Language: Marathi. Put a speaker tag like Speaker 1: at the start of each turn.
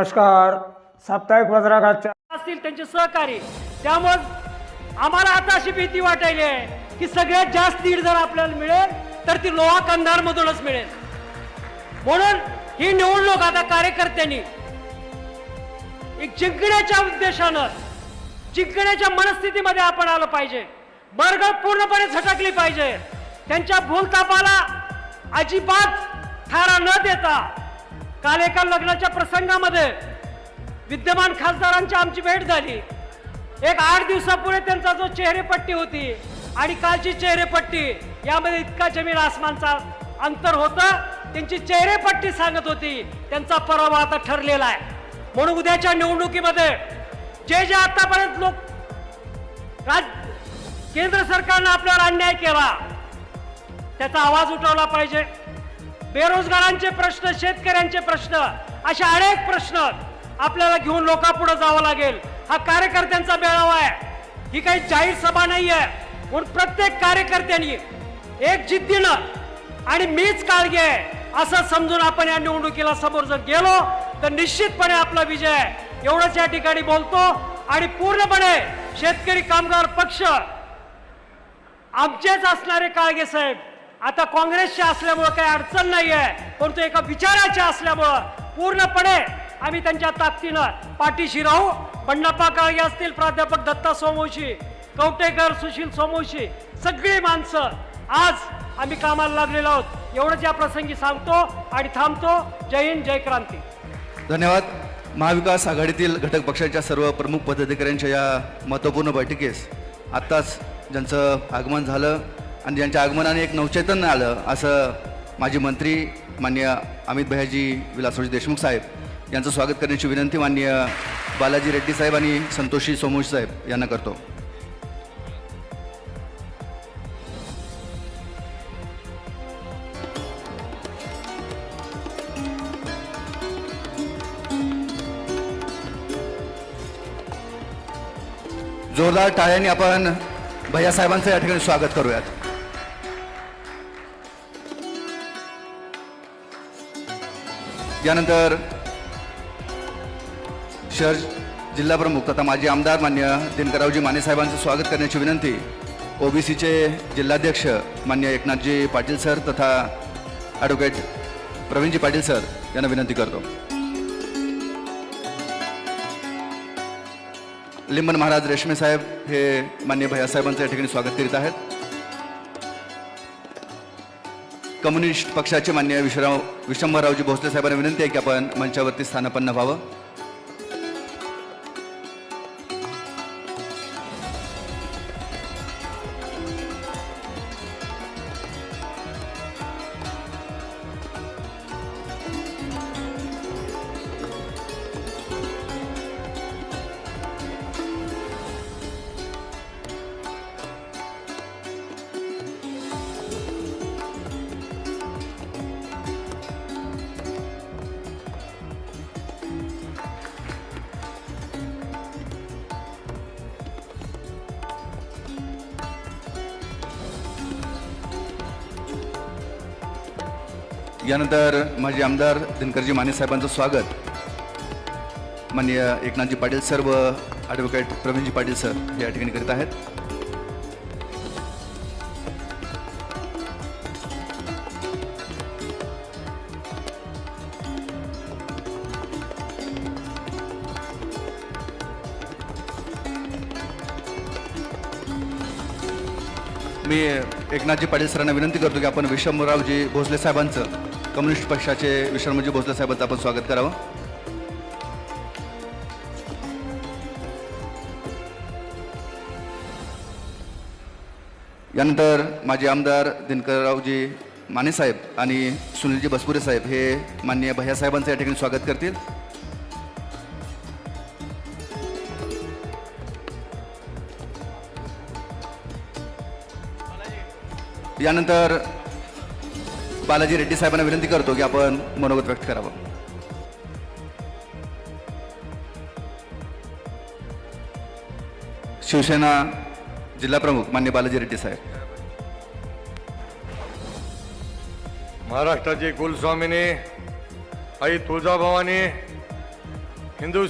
Speaker 1: नमस्कार. साप्ताहिक पत्रकाच्या
Speaker 2: असतील त्यांचे सहकारी. त्यामुळे आम्हाला आता अशी भीती वाटायली आहे की सगळ्यात जास्त लीड जर आपल्याला मिळेल तर ती लोहा कंधार मधूनच मिळेल. म्हणून ही निवडणूक आता कार्यकर्त्यांनी एक जिंकण्याच्या उद्देशानं जिंकण्याच्या मनस्थितीमध्ये आपण आलं पाहिजे. वर्ग पूर्णपणे झटकली पाहिजे. त्यांच्या भूलतापाला अजिबात थारा न देता काल एका लग्नाच्या प्रसंगामध्ये विद्यमान खासदारांची आमची भेट झाली. एक आठ दिवसापूर्वी त्यांचा जो चेहरेपट्टी होती आणि कालची चेहरेपट्टी यामध्ये इतका जमीन आसमानचा अंतर होतं. त्यांची चेहरेपट्टी सांगत होती त्यांचा पराभव आता ठरलेला आहे. म्हणून उद्याच्या निवडणुकीमध्ये जे जे आतापर्यंत लोक राज केंद्र सरकारनं आपल्यावर अन्याय केला त्याचा आवाज उठवला पाहिजे. बेरोजगारांचे प्रश्न शेतकऱ्यांचे प्रश्न असे अनेक प्रश्न आपल्याला घेऊन लोकांपुढे जावं लागेल. हा कार्यकर्त्यांचा मेळावा आहे. ही काही जाहीर सभा नाही आहे म्हणून प्रत्येक कार्यकर्त्यांनी एक जिद्दीनं आणि मीच काळजी आहे असं समजून आपण या निवडणुकीला समोर जर गेलो तर निश्चितपणे आपला विजय आहे. एवढंच या ठिकाणी बोलतो आणि पूर्णपणे शेतकरी कामगार पक्ष आमचेच असणारे काळगे साहेब आता काँग्रेसच्या असल्यामुळं काही अडचण नाही आहे परंतु एका विचाराच्या असल्यामुळं पूर्णपणे आम्ही त्यांच्या ताकदीनं पाठीशी राहू. बंडाप्पा काळगे असतील प्राध्यापक दत्ता सोमवशी कवटेकर सुशील सोमवशी सगळी माणसं आज आम्ही कामाला लागलेलो आहोत. एवढंच या प्रसंगी सांगतो आणि थांबतो. जय हिंद जय क्रांती.
Speaker 3: धन्यवाद. महाविकास आघाडीतील घटक पक्षाच्या सर्व प्रमुख पदाधिकाऱ्यांच्या या महत्त्वपूर्ण बैठकीस आत्ताच ज्यांचं आगमन झालं आणि ज्यांच्या आगमनाने एक नवचैतन्य आलं असं माजी मंत्री मान्य अमित भैयाजी विलासोजी देशमुख साहेब यांचं स्वागत करण्याची विनंती मान्य बालाजी रेड्डी साहेब आणि संतोषी सोमोश साहेब यांना करतो. जोरदार टाळ्यांनी आपण भैया साहेबांचं या ठिकाणी स्वागत करूयात. यानंतर शहर जिल्हा प्रमुख तथा माजी आमदार मान्य दिनकररावजी मानेसाहेबांचं स्वागत करण्याची विनंती. ओबीसीचे जिल्हाध्यक्ष मान्य एकनाथजी पाटील सर तथा ॲडव्होकेट प्रवीणजी पाटील सर यांना विनंती करतो. लिंबन महाराज रेशमे साहेब हे मान्य भैयासाहेबांचं या ठिकाणी स्वागत करीत आहेत. कम्युनिस्ट पक्षाचे मान्य विश्वराव विशंभररावजी भोसले साहेबांना विनंती आहे की आपण मंचावरती स्थानापन्न व्हावं. यानंतर माझे आमदार दिनकरजी माने साहेबांचं स्वागत. माननीय एकनाथजी पाटील सर व ॲडव्होकेट प्रवीणजी पाटील सर या ठिकाणी करीत आहेत. मी एकनाथजी पाटील सरांना विनंती करतो की आपण विश्वमरावजी भोसले साहेबांचं कम्युनिस्ट पक्षाचे विश्वमजी भोसले साहेबांचं आपण स्वागत करावं. यानंतर माजी आमदार दिनकररावजी माने साहेब आणि सुनीलजी बसपुरे साहेब हे माननीय भैयासाहेबांचं या ठिकाणी स्वागत करतील. यानंतर बालाजी रेड्डी साहेबांना विनंती करतो की आपण मनोगत व्यक्त करावं. शिवसेना जिल्हा प्रमुख मान्य बालाजी रेड्डी साहेब.
Speaker 4: महाराष्ट्राचे कुलस्वामीने आई तुळजाभवानी हिंदू